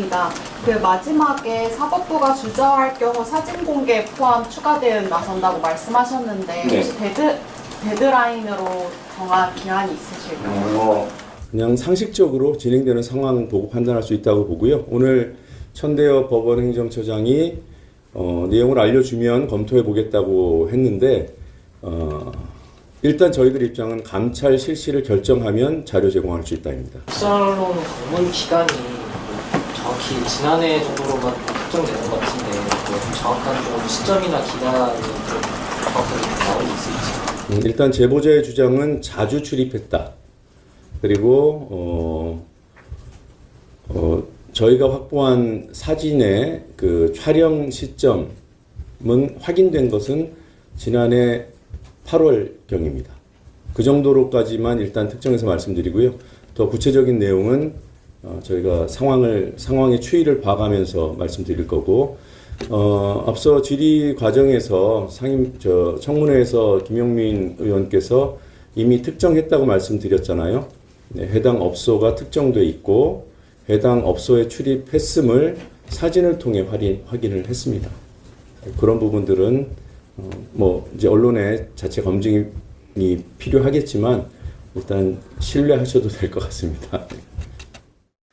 있습니다. 그 마지막에 사법부가 주저할 경우 사진 공개 포함 추가 대응 나선다고 말씀하셨는데 네. 혹시 데드 데드라인으로 정한 기한이 있으실까요? 그냥 상식적으로 진행되는 상황 보고 판단할 수 있다고 보고요. 오늘 천대엽 법원 행정처장이 어, 내용을 알려주면 검토해 보겠다고 했는데 어, 일단 저희들 입장은 감찰 실시를 결정하면 자료 제공할 수 있다입니다. 수사론 방문 기간이 정확히 지난해 정도로만 특정되는 것 같은데 그 정확한 좀 시점이나 기간이 좀 정확하게 나오고 있을지. 음, 일단 제보자의 주장은 자주 출입했다. 그리고 어, 어, 저희가 확보한 사진의 그 촬영 시점은 확인된 것은 지난해 8월 경입니다. 그 정도로까지만 일단 특정해서 말씀드리고요. 더 구체적인 내용은 어, 저희가 상황을 상황의 추이를 봐가면서 말씀드릴 거고 어, 앞서 질의 과정에서 상임 저 청문회에서 김영민 의원께서 이미 특정했다고 말씀드렸잖아요. 네, 해당 업소가 특정돼 있고 해당 업소에 출입했음을 사진을 통해 확인, 확인을 했습니다. 그런 부분들은 어, 뭐 이제 언론의 자체 검증이 필요하겠지만 일단 신뢰하셔도 될 것 같습니다.